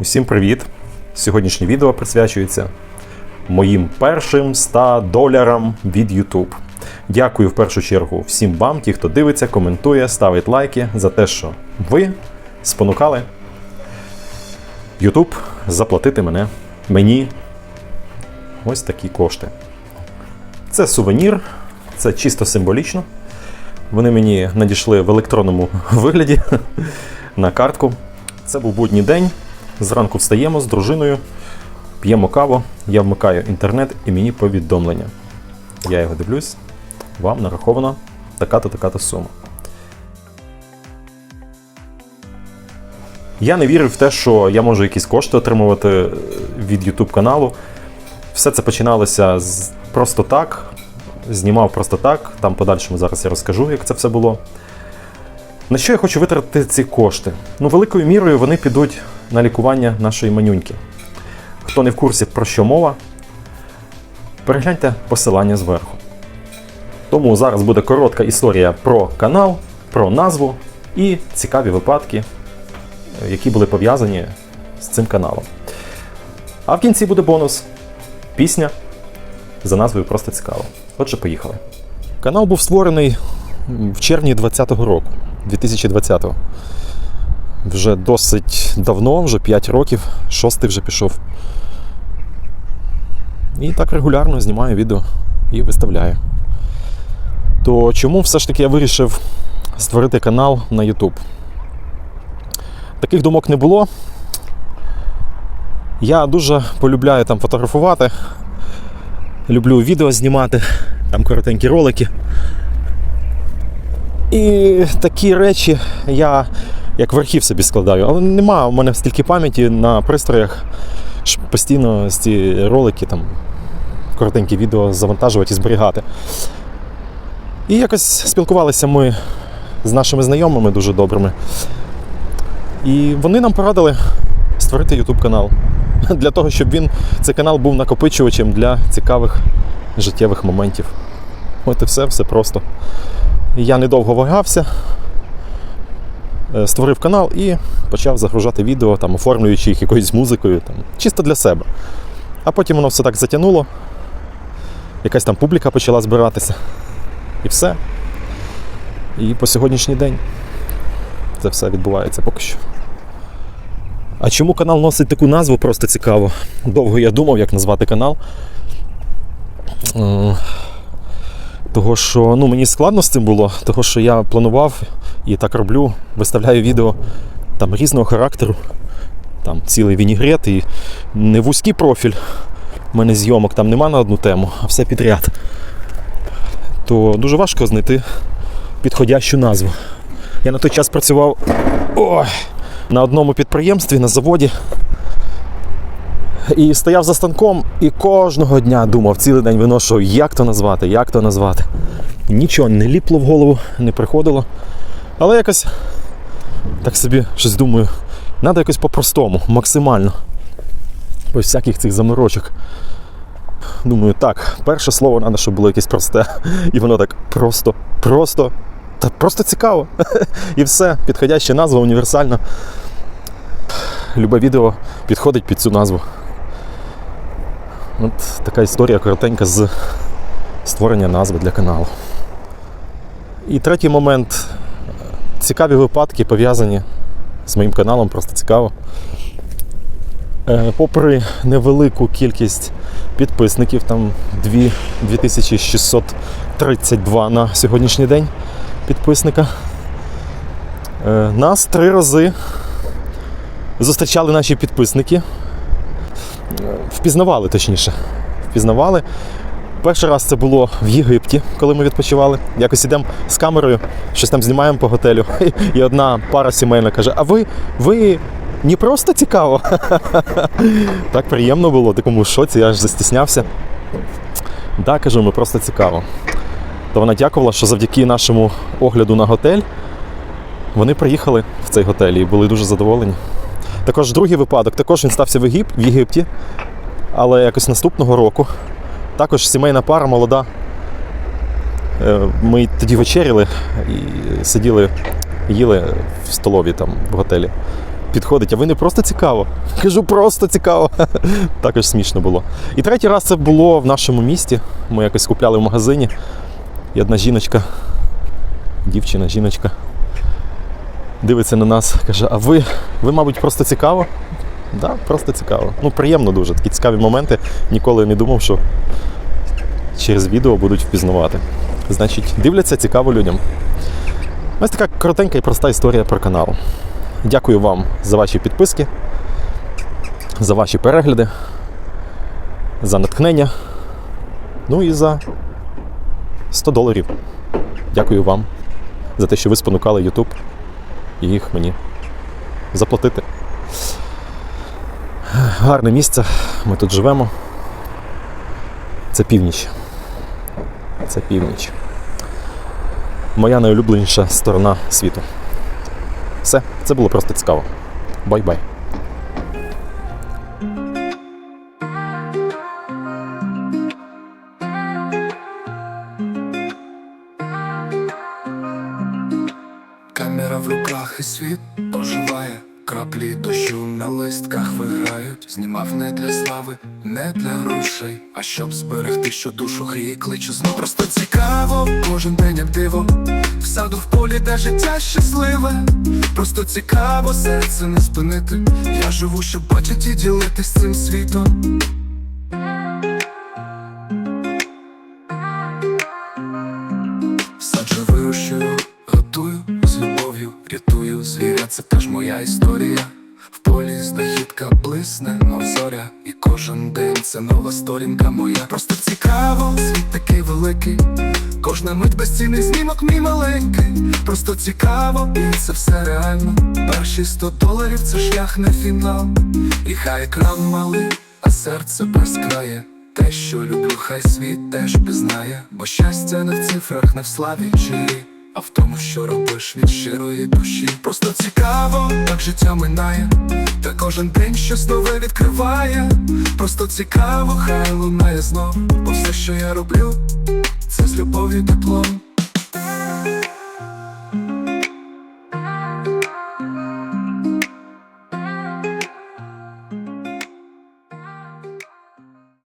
Усім привіт! Сьогоднішнє відео присвячується моїм першим 100 доларам від YouTube. Дякую в першу чергу всім вам, ті, хто дивиться, коментує, ставить лайки за те, що ви спонукали YouTube заплатити мене, мені ось такі кошти. Це сувенір, це чисто символічно. Вони мені надійшли в електронному вигляді на картку. Це був будній день. Зранку встаємо з дружиною, п'ємо каву, я вмикаю інтернет і мені повідомлення. Я його дивлюсь, вам нарахована така-то така-то сума. Я не вірив в те, що я можу якісь кошти отримувати від YouTube каналу. Все це починалося з просто так. Знімав просто так. Там подальшому зараз я розкажу, як це все було. На що я хочу витратити ці кошти? Ну, великою мірою вони підуть на лікування нашої манюньки. Хто не в курсі про що мова, перегляньте посилання зверху. Тому зараз буде коротка історія про канал, про назву і цікаві випадки, які були пов'язані з цим каналом. А в кінці буде бонус пісня за назвою Просто цікаво. Отже, поїхали. Канал був створений в червні 2020 року. 2020-го. Вже досить давно, вже 5 років, шостий вже пішов. І так регулярно знімаю відео і виставляю. То чому все ж таки я вирішив створити канал на YouTube? Таких думок не було. Я дуже полюбляю там фотографувати, люблю відео знімати, там коротенькі ролики. І такі речі я як в архів собі складаю, але нема у мене стільки пам'яті на пристроях, щоб постійно ці ролики, там, коротенькі відео завантажувати і зберігати. І якось спілкувалися ми з нашими знайомими дуже добрими. І вони нам порадили створити YouTube канал. Для того, щоб він, цей канал був накопичувачем для цікавих життєвих моментів. От і все, все просто. Я недовго вагався, створив канал і почав загружати відео, там, оформлюючи їх якоюсь музикою, там, чисто для себе. А потім воно все так затягнуло, якась там публіка почала збиратися. І все. І по сьогоднішній день це все відбувається поки що. А чому канал носить таку назву, просто цікаво. Довго я думав, як назвати канал. Того, що ну, мені складно з цим було, того що я планував і так роблю, виставляю відео там різного характеру, там цілий вінігрет і не вузький профіль. У мене зйомок там нема на одну тему, а все підряд. То дуже важко знайти підходящу назву. Я на той час працював ой, на одному підприємстві, на заводі. І стояв за станком і кожного дня думав, цілий день виношував, як то назвати, як то назвати. Нічого не ліпло в голову, не приходило. Але якось так собі щось думаю, треба якось по-простому, максимально. Без всяких цих заморочок. Думаю, так, перше слово треба, щоб було якесь просте. І воно так просто, просто, та просто цікаво. І все, підходяща назва, універсальна. Любе відео підходить під цю назву. От така історія коротенька з створення назви для каналу. І третій момент. Цікаві випадки пов'язані з моїм каналом, просто цікаво. Е, Попри невелику кількість підписників, там 2 2632 на сьогоднішній день підписника, е, нас три рази зустрічали наші підписники впізнавали, точніше. Впізнавали. Перший раз це було в Єгипті, коли ми відпочивали. Якось ідемо з камерою, щось там знімаємо по готелю. І одна пара сімейна каже: А ви, ви не просто цікаво? Так приємно було, такому шоці, я аж застіснявся. Так, кажу, ми просто цікаво. То вона дякувала, що завдяки нашому огляду на готель вони приїхали в цей готель і були дуже задоволені. Також другий випадок, також він стався в, Єгип, в Єгипті, але якось наступного року. Також сімейна пара молода. Е, Ми тоді вечеряли і сиділи, їли в столові там в готелі. підходить, а ви не просто цікаво. Кажу, просто цікаво. Також смішно було. І третій раз це було в нашому місті. Ми якось купляли в магазині. І одна жіночка, дівчина, жіночка, дивиться на нас, каже: А ви, ви, мабуть, просто цікаво? Так, да, просто цікаво. Ну, приємно дуже. Такі цікаві моменти. Ніколи не думав, що через відео будуть впізнавати. Значить, дивляться цікаво людям. Ось така коротенька і проста історія про канал. Дякую вам за ваші підписки, за ваші перегляди, за натхнення. Ну і за 100 доларів. Дякую вам за те, що ви спонукали YouTube їх мені заплатити. Гарне місце, ми тут живемо. Це північ. Це північ. Моя найулюбленіша сторона світу. Все, це було просто цікаво. Бай-бай. Руках і світ оживає, краплі дощу на листках виграють. Знімав не для слави, не для грошей, а щоб зберегти, що душу гріє, кличе знов. Просто цікаво, кожен день як диво. В саду в полі, де життя щасливе. Просто цікаво, серце не спинити. Я живу, щоб бачити і ділитись цим світом. Саджу вирощую, це теж моя історія. В полі знахідка блисне, мов зоря, і кожен день це нова сторінка моя. Просто цікаво, світ такий великий. Кожна мить безцінний знімок мій маленький. Просто цікаво, і це все реально. Перші 100 доларів це шлях на фінал. І хай екран малий, а серце безкрає. Те, що люблю, хай світ теж пізнає, бо щастя не в цифрах, не в славі чи а в тому, що робиш від щирої душі. Просто цікаво, як життя минає, та кожен день щось нове відкриває. Просто цікаво, хай лунає знов, бо все, що я роблю, це з любов'ю теплом.